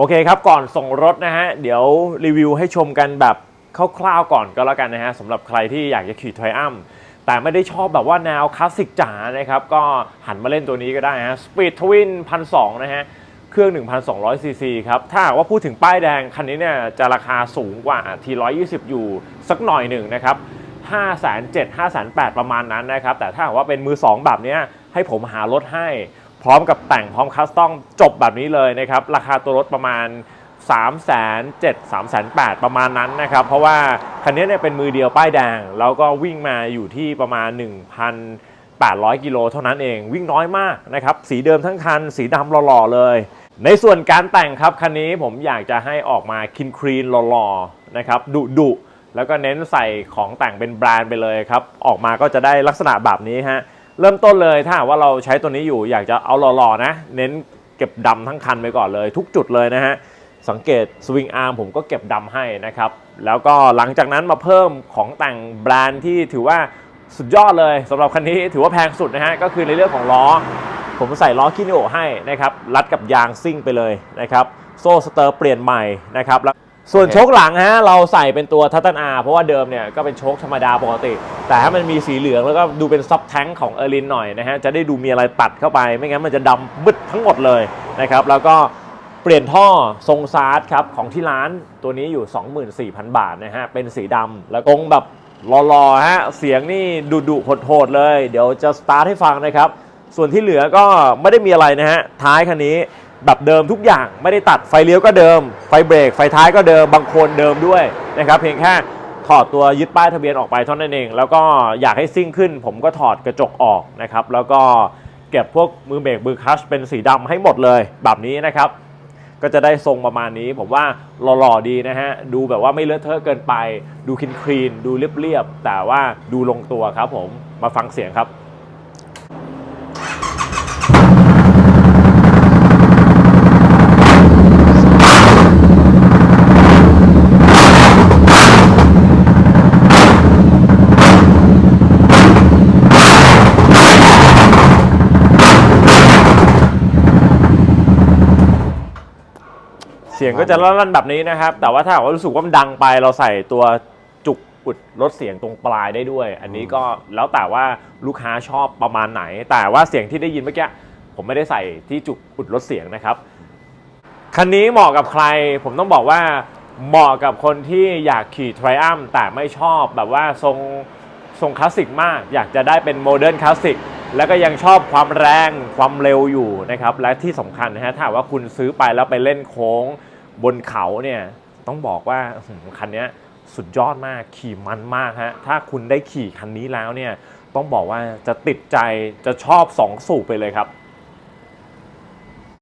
โอเคครับก่อนส่งรถนะฮะเดี๋ยวรีวิวให้ชมกันแบบคร่าวๆก่อนก็แล้วกันนะฮะสำหรับใครที่อยากจะขี่ไทอัมแต่ไม่ได้ชอบแบบว่าแนวคลาสสิกจ๋านะครับก็หันมาเล่นตัวนี้ก็ได้ฮะ Speed Twin 1,200นะฮะเครื่อง 1,200 ซีซีครับ ถ้าหากว่าพูดถึงป้ายแดง คันนี้เนี่ยจะราคาสูงกว่า T120 อยู่สักหน่อยหนึ่งนะครับ5 7 0 0 0 5 8 0 0ประมาณนั้นนะครับ แต่ถ้าหากว่าเป็นมือ 2 แบบเนี้ยให้ผมหารถให้ พร้อมกับแต่งพร้อมคัสตอมจบแบบนี้เลยนะครับ ราคาตัวรถประมาณ 3 7 0 0 0 3 8 0 0ประมาณนั้นนะครับ เพราะว่าคันนี้เนี่ยเป็นมือเดียวป้ายแดง แล้วก็วิ่งมาอยู่ที่ประมาณ 1,800 กิโลเท่านั้นเองวิ่งน้อยมากนะครับ สีเดิมทั้งคัน สีดำหล่อๆเลย ในส่วนการแต่งครับ คันนี้ผมอยากจะให้ออกมาคินครีนหล่อๆนะครับดุดุๆแล้วก็เน้นใส่ของแต่งเป็นแบรนด์ไปเลยครับ ออกมาก็จะได้ลักษณะแบบนี้ฮะ เริ่มต้นเลยถ้าว่าเราใช้ตัวนี้อยู่อยากจะเอาหล่อๆนะ เน้นเก็บดำทั้งคันไปก่อนเลย ทุกจุดเลยนะฮะสังเกตสวิงอาร์มผมก็เก็บดำให้นะครับ แล้วก็หลังจากนั้นมาเพิ่มของแต่งแบรนด์ที่ถือว่าสุดยอดเลยสำหรับคันนี้ถือว่าแพงสุดนะฮะก็คือในเรื่องของล้อ ผมใส่ล้อคิโนให้นะครับรัดกับยางซิ่งไปเลยนะครับ โซ่สเตอร์เปลี่ยนใหม่นะครับแล้ว ส่วนโชคหลังฮะเราใส่เป็นตัวทัตตันอาเพราะว่าเดิมเนี่ยก็เป็นโชคธรรมดาปกติ แต่ถ้ามันมีสีเหลืองแล้วก็ดูเป็นซับแท้งของเออร์ลินหน่อยนะฮะจะได้ดูมีอะไรตัดเข้าไปไม่งั้นมันจะดำบึดทั้งหมดเลยนะครับแล้วก็เปลี่ยนท่อทรงซาร์ดครับของที่ร้านตัวนี้อยู่ 24,000 บาทนะฮะเป็นสีดำแล้วตรงแบบรอๆฮะเสียงนี่ดุดุๆโหดๆเลย เดี๋ยวจะสตาร์ทให้ฟังนะครับส่วนที่เหลือก็ไม่ได้มีอะไรนะฮะท้ายคันนี้ แบบเดิมทุกอย่างไม่ได้ตัดไฟเลี้ยวก็เดิม ไฟเบรกไฟท้ายก็เดิมบางโคนเดิมด้วยนะครับเพียงแค่ถอดตัวยึดป้ายทะเบียนออกไปเท่านั้นเอง แล้วก็อยากให้ซิ่งขึ้น ผมก็ถอดกระจกออกนะครับแล้วก็เก็บพวกมือเบรกมือคลัชเป็นสีดำให้หมดเลยแบบนี้นะครับ ก็จะได้ทรงประมาณนี้ ผมว่าหล่อๆดีนะฮะดูแบบว่าไม่เลอะเทอะเกินไป ดูคลีนคลีนๆดูเรียบๆแต่ว่าดูลงตัวครับผมมาฟังเสียงครับ สียงก็จะลั่นๆแบบนี้นะครับ แต่ว่าถ้าหากว่ารู้สึกว่ามันดังไปเราใส่ตัวจุกอุดลดเสียงตรงปลายได้ด้วย อันนี้ก็แล้วแต่ว่าลูกค้าชอบประมาณไหน แต่ว่าเสียงที่ได้ยินเมื่อกี้ผมไม่ได้ใส่ที่จุกอุดลดเสียงนะครับคันนี้เหมาะกับใคร ผมต้องบอกว่าเหมาะกับคนที่อยากขี่ Triumph แต่ไม่ชอบแบบว่าทรงทรงคลาสสิกมาก อยากจะได้เป็นโมเดิร์นคลาสสิกแล้วก็ยังชอบความแรงความเร็วอยู่นะครับ และที่สำคัญนะฮะถ้าว่าคุณซื้อไปแล้วไปเล่นโค้ง บนเขาเนี่ยต้องบอกว่าคันนี้สุดยอดมากขี่มันมากฮะถ้าคุณได้ขี่คันนี้แล้วเนี่ยต้องบอกว่าจะติดใจจะชอบสองสูบไปเลยครับ